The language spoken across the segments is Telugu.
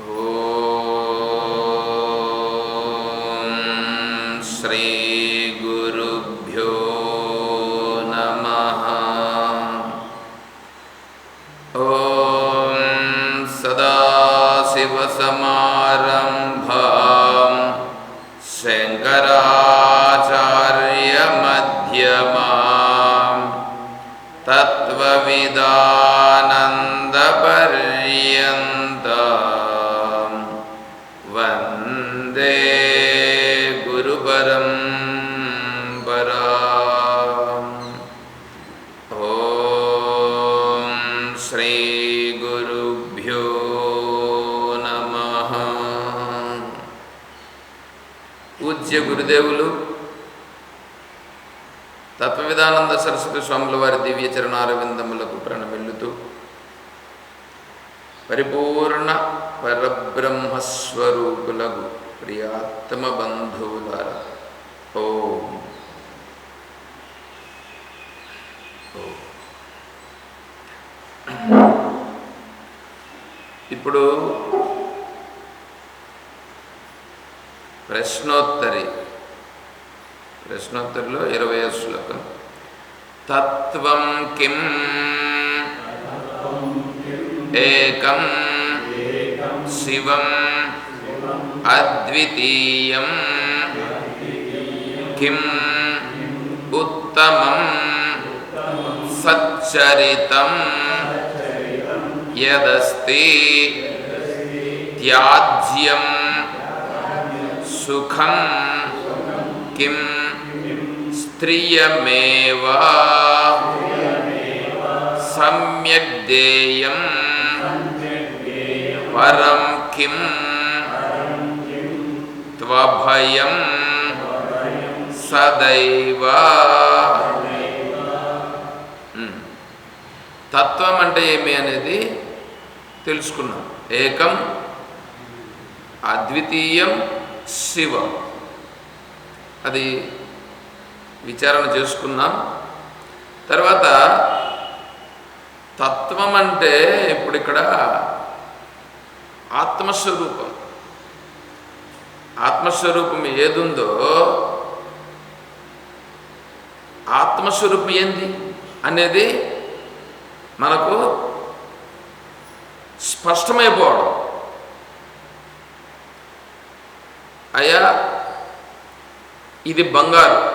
ॐ श्री స్వాముల వారి దివ్య చరణారవిందములకు ప్రణమిల్లుతూ పరిపూర్ణ పరబ్రహ్మస్వరూపులకు ప్రియాత్మ బంధువుల ఓం. ఇప్పుడు ప్రశ్నోత్తరి. ప్రశ్నోత్తరిలో ఇరవై శ్లోకం. तत्त्वं किम्? एकं शिवम् अद्वितीयं किम्? उत्तमं सच्चरितं यदस्ति त्याज्यं सुखं किम्? స్త్రియమేవ సమ్యగ్దేయం పరం కిం. త్వభయం. సదైవ. తత్వం అంటే ఏమి అనేది తెలుసుకున్నాం. ఏకం అద్వితీయం శివం. అది విచారణ చేసుకున్నాం. తర్వాత తత్వం అంటే ఇప్పుడు ఇక్కడ ఆత్మస్వరూపం. ఆత్మస్వరూపం ఏదుందో ఆత్మస్వరూపం ఏంది అనేది మనకు స్పష్టమైపోవడం. అయ్యా ఇది బంగారు.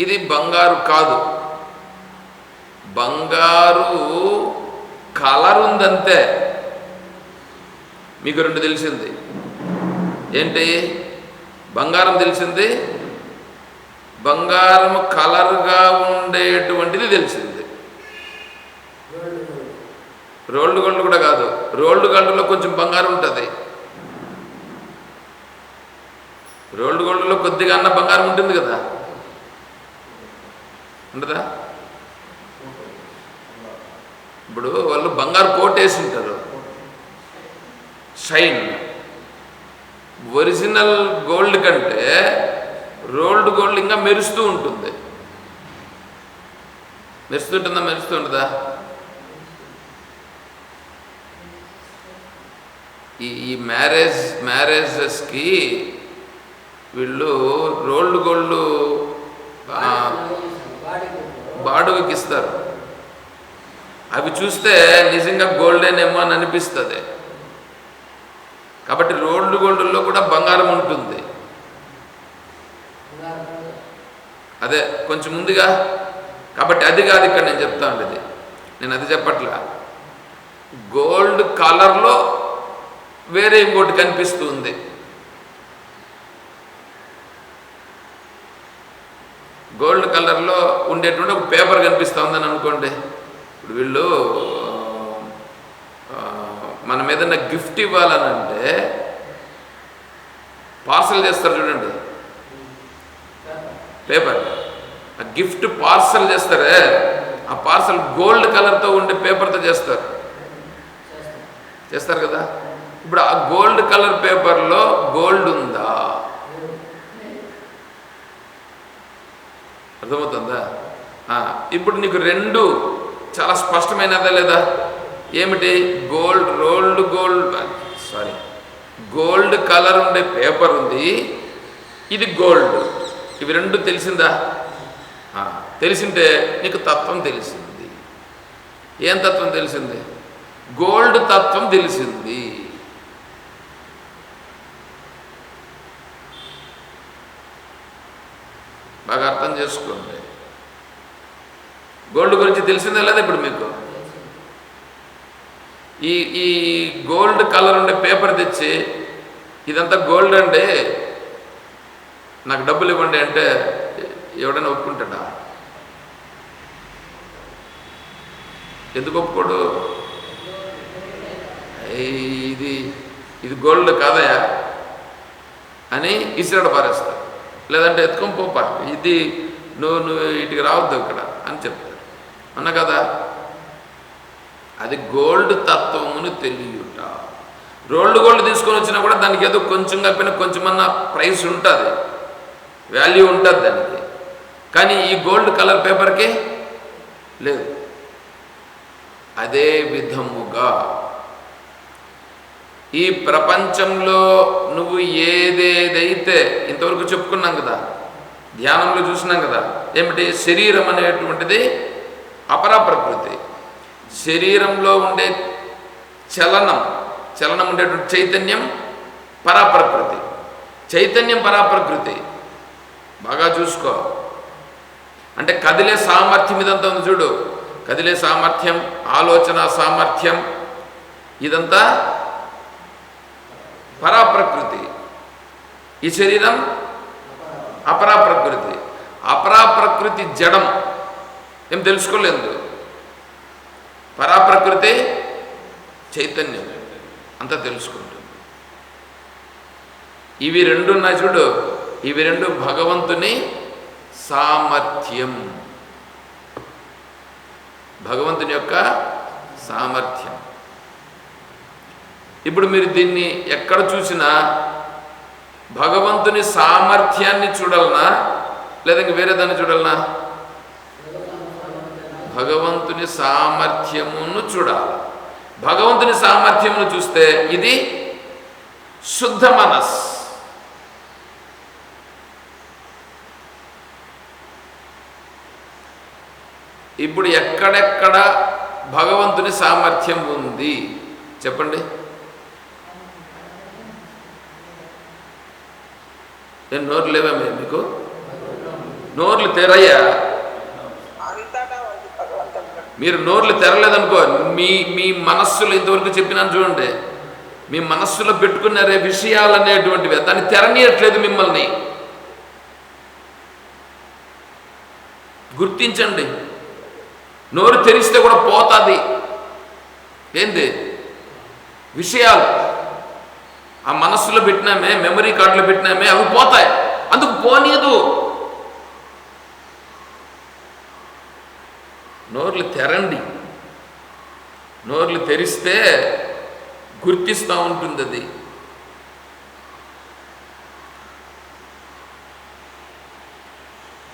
ఇది బంగారు కాదు. బంగారు కలర్ ఉందంతే. మీకు రెండు తెలిసింది. ఏంటి? బంగారం తెలిసింది? బంగారం కలర్గా ఉండేటువంటిది తెలిసింది. రోల్డ్ గోల్డ్ కూడా కాదు. రోల్డ్ గోల్డ్లో కొంచెం బంగారం ఉంటుంది. రోల్డ్ గోల్డ్లో కొద్దిగా అన్న బంగారం ఉంటుంది కదా. ఉండదా? ఇప్పుడు వాళ్ళు బంగారు కోట్ వేసి ఉంటారు. షైన్ ఒరిజినల్ గోల్డ్ కంటే రోల్డ్ గోల్డ్ ఇంకా మెరుస్తూ ఉంటుంది. మెరుస్తుంటుందా మెరుస్తూ ఉంటుందా ఈ ఈ మ్యారేజ్ మ్యారేజెస్కి వీళ్ళు రోల్డ్ గోల్డ్ బాడుగకి ఇస్తారు అవి చూస్తే నిజంగా గోల్డేనేమో అని అనిపిస్తుంది. కాబట్టి రోల్డ్ గోల్డ్లో కూడా బంగారం ఉంటుంది. అదే కొంచెం ముందుగా కాబట్టి అది కాదు ఇక్కడ నేను చెప్తా ఉండేది. నేను అది చెప్పట్లా. గోల్డ్ కలర్లో వేరే ఇంకోటి కనిపిస్తుంది. గోల్డ్ కలర్లో ఉండేటువంటి ఒక పేపర్ కనిపిస్తూ ఉందని అనుకోండి. ఇప్పుడు వీళ్ళు మనం ఏదైనా గిఫ్ట్ ఇవ్వాలనంటే పార్సల్ చేస్తారు చూడండి. పేపర్. ఆ గిఫ్ట్ పార్సల్ చేస్తారే? ఆ పార్సల్ గోల్డ్ కలర్తో ఉండే పేపర్తో చేస్తారు. చేస్తారు కదా? ఇప్పుడు ఆ గోల్డ్ కలర్ పేపర్లో గోల్డ్ ఉందా? అర్థమవుతుందా? ఇప్పుడు నీకు రెండు చాలా స్పష్టమైనదా లేదా? ఏమిటి? Gold rolled gold sorry. Gold colour ఉండే పేపర్ ఉంది. ఇది గోల్డ్. ఇవి రెండు తెలిసిందా? తెలిసింటే నీకు తత్వం తెలిసింది. ఏం తత్వం తెలిసింది? గోల్డ్ తత్వం తెలిసింది. బాగా అర్థం చేసుకోండి. గోల్డ్ గురించి తెలిసిందే లేదా ఇప్పుడు మీకు? ఈ ఈ గోల్డ్ కలర్ ఉండే పేపర్ తెచ్చి ఇదంతా గోల్డ్ అండి నాకు డబ్బులు ఇవ్వండి అంటే ఎవడైనా ఒప్పుకుంటాడా? ఎందుకు ఒప్పుకోడు? ఇది ఇది గోల్డ్ కాదయా అని ఇసిరాడు పారేస్తాడు. లేదంటే ఎత్తుకొని పోపా. ఇది నువ్వు నువ్వు ఇటుకి రావద్దు ఇక్కడ అని చెప్తాడు. అన్న కదా అది గోల్డ్ తత్వమును తెలియట. రోల్డ్ గోల్డ్ తీసుకొని వచ్చినా కూడా దానికి ఏదో కొంచెం కలిపిన కొంచెమన్నా ప్రైస్ ఉంటుంది. వాల్యూ ఉంటుంది దానికి. కానీ ఈ గోల్డ్ కలర్ పేపర్కి లేదు. అదే విధముగా ఈ ప్రపంచంలో నువ్వు ఏదేదైతే ఇంతవరకు చెప్పుకున్నాం కదా ధ్యానంలో చూసినాం కదా ఏమిటి? శరీరం అనేటువంటిది అపర ప్రకృతి. శరీరంలో ఉండే చలనం చలనం ఉండేటువంటి చైతన్యం పరాప్రకృతి. చైతన్యం పరాప్రకృతి. బాగా చూసుకో. అంటే కదిలే సామర్థ్యం ఇదంతా ఉంది చూడు. కదిలే సామర్థ్యం ఆలోచన సామర్థ్యం ఇదంతా పరాప్రకృతి. ఈ శరీరం అపరాప్రకృతి. అపరాప్రకృతి జడం. ఏం తెలుసుకోలేదు. పరాప్రకృతి చైతన్యం. అంతా తెలుసుకుంటుంది. ఇవి రెండు ఉన్నాయి చూడు. ఇవి రెండు భగవంతుని సామర్థ్యం. భగవంతుని యొక్క సామర్థ్యం. ఇప్పుడు మీరు దీన్ని ఎక్కడ చూసినా భగవంతుని సామర్థ్యాన్ని చూడాలనా? లేదా ఇంక వేరే దాన్ని చూడాలనా? భగవంతుని సామర్థ్యమును చూడాలి. భగవంతుని సామర్థ్యమును చూస్తే ఇది శుద్ధ మనస్ ఇప్పుడు ఎక్కడెక్కడ భగవంతుని సామర్థ్యం ఉంది? చెప్పండి. నేను నోరు లేవేమే మీకు? నోర్లు తెరయ్యా మీరు నోర్లు తెరలేదనుకో మీ మీ మనస్సులో ఇంతవరకు చెప్పినాను చూడండి. మీ మనస్సులో పెట్టుకున్నారే విషయాలు అనేటువంటివి దాన్ని తెరనీయట్లేదు మిమ్మల్ని. గుర్తించండి. నోరు తెరిస్తే కూడా పోతుంది. ఏంది? విషయాలు. ఆ మనస్సులో పెట్టినామే మెమరీ కార్డులో పెట్టినామే అవి పోతాయి. అందుకు పోనీయదు. నోర్లు తెరండి. నోర్లు తెరిస్తే గుర్తిస్తూ ఉంటుంది అది.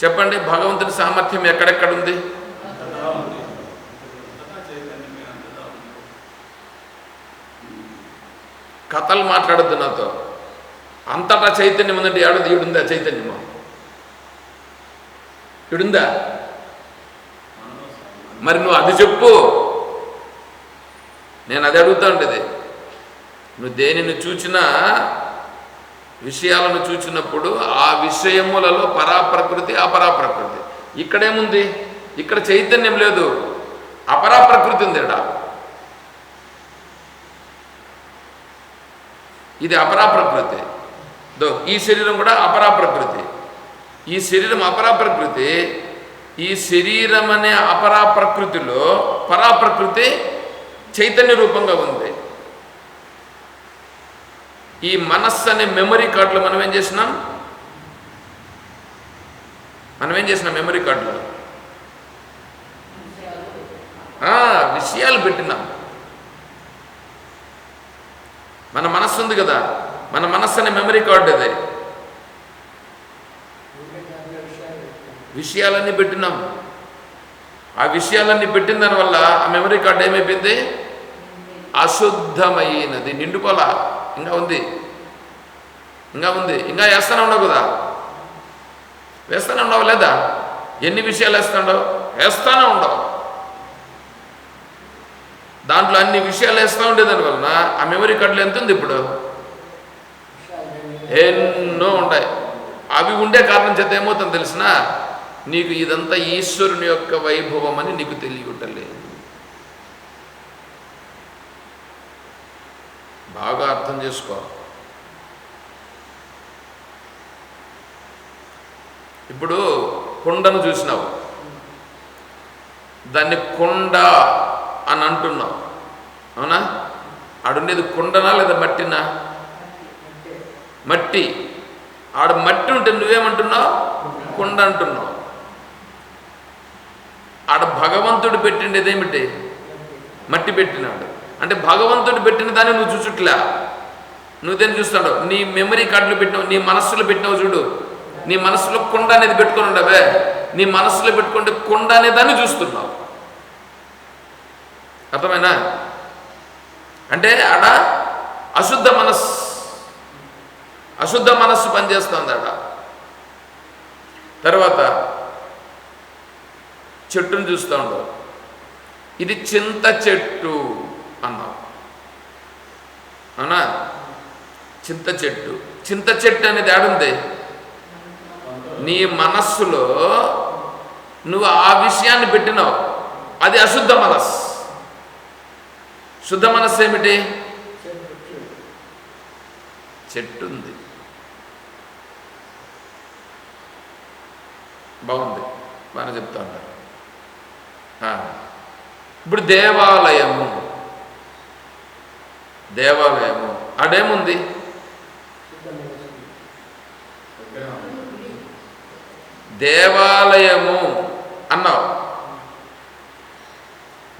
చెప్పండి భగవంతుని సామర్థ్యం ఎక్కడెక్కడ కథలు మాట్లాడద్దు నాతో. అంతటా చైతన్యం ఉందంటే ఏడాది ఈడుందా చైతన్యము? ఈడుందా? మరి నువ్వు అది చెప్పు. నేను అది అడుగుతా ఉండేది నువ్వు దేనిని చూచినా విషయాలను చూచినప్పుడు ఆ విషయములలో పరాప్రకృతి అపరాప్రకృతి. ఇక్కడేముంది? ఇక్కడ చైతన్యం లేదు. అపరాప్రకృతి ఉంది ఇక్కడ ఇది అపరాప్రకృతి. దో ఈ శరీరం కూడా అపరాప్రకృతి. ఈ శరీరం అపరాప్రకృతి ఈ శరీరం అనే అపర ప్రకృతిలో పరా ప్రకృతి చైతన్య రూపంగా ఉంది. ఈ మనస్సు అనే మెమరీ కార్డులో మనం ఏం చేసినాం? మనం ఏం చేసినాం మెమరీ కార్డులో? విషయాలు పెట్టినాం. మన మనస్సు ఉంది కదా. మన మనస్సు అనే మెమరీ కార్డు అది విషయాలన్నీ పెట్టినాం. ఆ విషయాలన్నీ పెట్టిన దానివల్ల ఆ మెమరీ కార్డు ఏమైపోయింది? అశుద్ధమైనది. నిండుకోలా ఇంకా ఉంది. ఇంకా ఉంది. ఇంకా వేస్తూనే ఉండవు కదా. వేస్తూనే ఉండవు లేదా? ఎన్ని విషయాలు వేస్తాడో? వేస్తూనే ఉండవు. దాంట్లో అన్ని విషయాలు వేస్తూ ఉండేదాని వలన ఆ మెమరీ కార్డులు ఎంత ఉంది ఇప్పుడు? ఎన్నో ఉంటాయి. అవి ఉండే కారణం చేత ఏమవుతుందో తెలిసిన నీకు ఇదంతా ఈశ్వరుని యొక్క వైభవం అని నీకు తెలియటలేదు. బాగా అర్థం చేసుకో. ఇప్పుడు కుండను చూసినావు. దాన్ని కొండ అని అంటున్నావు. అవునా? ఆడుండేది కుండనా లేదా మట్టినా? మట్టి. ఆడ మట్టి ఉంటే నువ్వేమంటున్నావు? కుండ అంటున్నావు. ఆడ భగవంతుడు పెట్టిండేది ఏమిటి మట్టి పెట్టినాడు. అంటే భగవంతుడు పెట్టిన దాన్ని నువ్వు చూచుట్లా? నువ్వు దేని చూస్తాడు నీ మెమరీ కార్డులు పెట్టినావు నీ మనస్సులో పెట్టినావు చూడు. నీ మనసులో కుండ అనేది పెట్టుకొని ఉండవే. నీ మనసులో పెట్టుకుంటే కుండ అనే దాన్ని చూస్తున్నావు. అర్థమైనా అంటే ఆడ అశుద్ధ మనస్సు. అశుద్ధ మనస్సు పనిచేస్తుంది ఆడ తర్వాత చెట్టును చూస్తూ ఉండవు ఇది చింత చెట్టు అన్నావు అవునా? చింత చెట్టు. చింత చెట్టు అనేది ఆడుంది. నీ మనస్సులో నువ్వు ఆ విషయాన్ని పెట్టినావు. అది అశుద్ధ మనస్సు. శుద్ధ మనస్సు ఏమిటి? చెట్టు ఉంది బాగుంది. బాగా చెప్తా ఉన్నారు. ఇప్పుడు దేవాలయము. దేవాలయము. అడేముంది? దేవాలయము అన్నావు.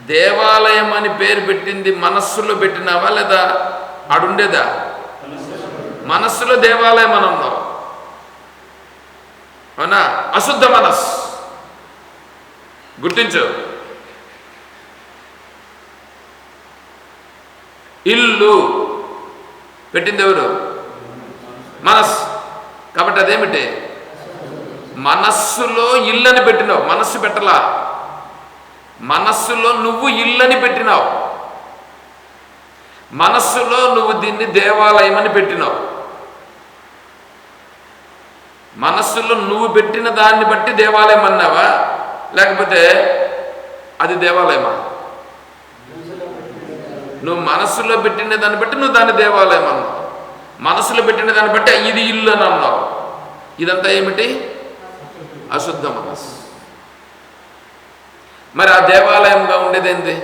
దేవాలయం అని పేరు పెట్టింది మనస్సులో పెట్టినావా లేదా ఆడుండేదా మనస్సులో దేవాలయం అని అన్నావు. అవునా? అశుద్ధ మనస్ గుర్తించు. ఇల్లు పెట్టింది ఎవరు? మనస్ కాబట్టి అదేమిటి? మనస్సులో ఇల్లు అని పెట్టినావు. మనస్సు పెట్టలా? మనస్సులో నువ్వు ఇల్లని పెట్టినావు. మనస్సులో నువ్వు దీన్ని దేవాలయం అని పెట్టినావు. మనస్సులో నువ్వు పెట్టిన దాన్ని బట్టి దేవాలయం అన్నావా? లేకపోతే అది దేవాలయమా? నువ్వు మనస్సులో పెట్టిన దాన్ని బట్టి నువ్వు దాన్ని దేవాలయం అన్నావు. మనసులో పెట్టిన దాన్ని బట్టి ఇది ఇల్లు అని అన్నావు. ఇదంతా ఏమిటి? అశుద్ధ మనస్సు. మరి ఆ దేవాలయంగా ఉండేది ఏంది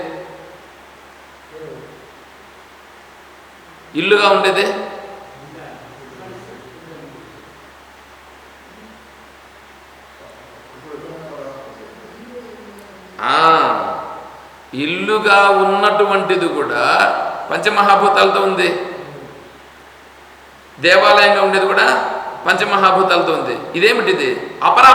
ఇల్లుగా ఉండేది? ఆ, ఇల్లుగా ఉన్నటువంటిది కూడా పంచమహాభూతాలతో ఉంది. దేవాలయంగా ఉండేది కూడా పంచమహాభూతాలతో ఉంది. ఇదేమిటిది? అపరా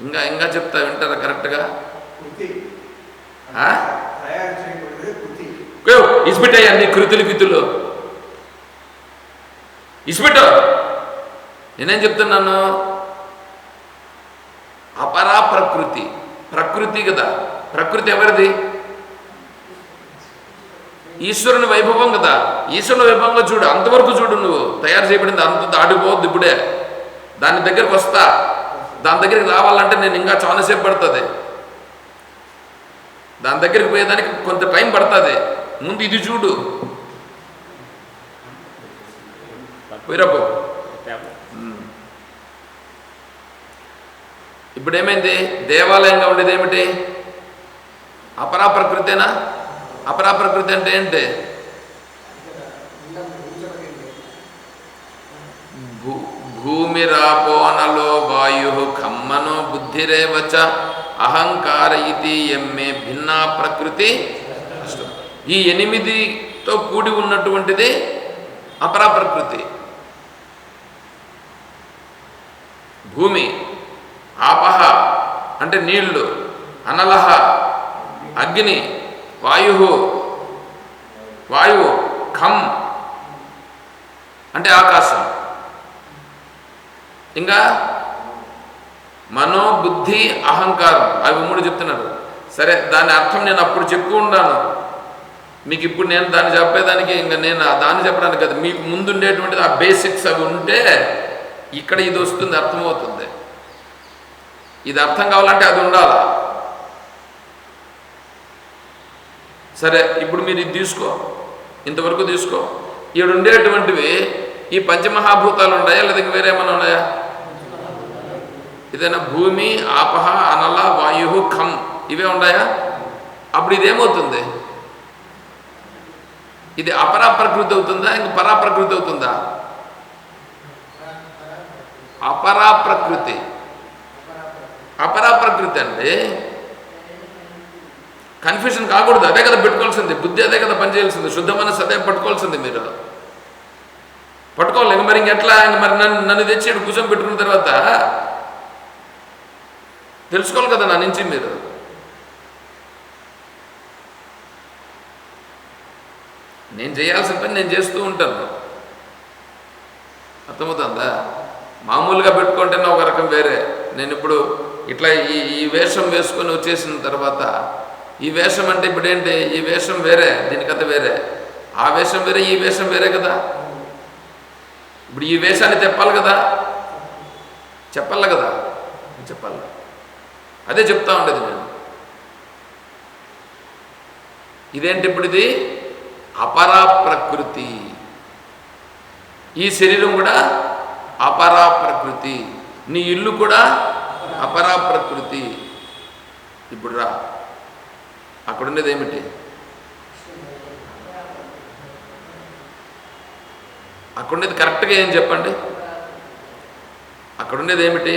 ఇంకా ఇంకా చెప్తా వింటారా కరెక్ట్గా? ఇసిపెట్టాయా నీ కృతులు కితులు ఇసిపెట్టు. నేనేం చెప్తున్నాను? అపరా ప్రకృతి. ప్రకృతి కదా. ప్రకృతి ఎవరిది? ఈశ్వరుని వైభవం కదా. ఈశ్వరుని వైభవంగా చూడు. అంతవరకు చూడు నువ్వు. తయారు చేయబడింది అంత దాటిపోవద్దు ఇప్పుడే. దాని దగ్గరకు వస్తా. దాని దగ్గరికి రావాలంటే నేను ఇంకా చాలాసేపు పడుతుంది. దాని దగ్గరికి పోయేదానికి కొంత టైం పడుతుంది. ముందు ఇది చూడు. పోయిరాపో ఇప్పుడు ఏమైంది? దేవాలయంగా ఉండేది ఏమిటి? అపరా ప్రకృతేనా అపరా ప్రకృతి అంటే ఏంటి? భూ- భూమిరాపోనలో వాయు ఖమ్మనో బుద్ధిరేవచ అహంకార ఇది ఎమ్మే భిన్నా ప్రకృతి ఈ ఎనిమిదితో కూడి ఉన్నటువంటిది అపరా ప్రకృతి. భూమి ఆపహ అంటే నీళ్ళు అనలహ అగ్ని వాయు వాయువు ఖం అంటే ఆకాశం. ఇంకా మనో బుద్ధి అహంకారం. అవి మూడు చెప్తున్నారు సరే దాని అర్థం నేను అప్పుడు చెప్పు ఉన్నాను. మీకు ఇప్పుడు నేను దాన్ని చెప్పేదానికి ఇంకా నేను దాన్ని చెప్పడానికి కదా. మీకు ముందు ఉండేటువంటిది ఆ బేసిక్స్ అవి ఉంటే ఇక్కడ ఇది వస్తుంది అర్థమవుతుంది. ఇది అర్థం కావాలంటే అది ఉండాలా? సరే ఇప్పుడు మీరు ఇది తీసుకో. ఇంతవరకు తీసుకో. ఇక్కడ ఉండేటువంటివి ఈ పంచమహాభూతాలు ఉన్నాయా లేదా ఇంక వేరే ఉన్నాయా? ఏదైనా భూమి ఆపహ అనల వాయు ఖం ఇవే ఉన్నాయా అప్పుడు ఇదేమవుతుంది? ఇది అపరాప్రకృతి అవుతుందా? ఇంక పరా ప్రకృతి అవుతుందా? అపరాప్రకృతి. ప్రకృతి ప్రకృతి అండి. కన్ఫ్యూషన్ కాకూడదు. అదే కదా పెట్టుకోవాల్సింది. బుద్ధి అదే కదా పనిచేయాల్సింది. శుద్ధమైన సదే పట్టుకోవాల్సింది మీరు. పట్టుకోవాలి. ఇంక మరి ఇంకెట్లా? ఇంక మరి నన్ను నన్ను తెచ్చి కూర్చొని పెట్టుకున్న తర్వాత తెలుసుకోవాలి కదా నా నుంచి మీరు. నేను చేయాల్సిన పని నేను చేస్తూ ఉంటాను. అర్థమవుతుందా? మామూలుగా పెట్టుకుంటేనే ఒక రకం వేరే. నేను ఇప్పుడు ఇట్లా ఈ ఈ వేషం వేసుకొని వచ్చేసిన తర్వాత ఈ వేషం అంటే ఇప్పుడు ఏంటి? ఈ వేషం వేరే దీనికథ వేరే. ఆ వేషం వేరే ఈ వేషం వేరే కదా. ఇప్పుడు ఈ వేషాన్ని తెప్పాలి కదా. చెప్పాలి కదా? చెప్పాలి? అదే చెప్తా ఉండేది నేను. ఇదేంటి ఇప్పుడు ఇది? అపరా ప్రకృతి ఈ శరీరం కూడా అపరా ప్రకృతి నీ ఇల్లు కూడా అపరా ప్రకృతి ఇప్పుడు రా. అక్కడ ఉండేది ఏమిటి? అక్కడ ఉండేది కరెక్ట్గా ఏం చెప్పండి? అక్కడ ఉండేది ఏమిటి?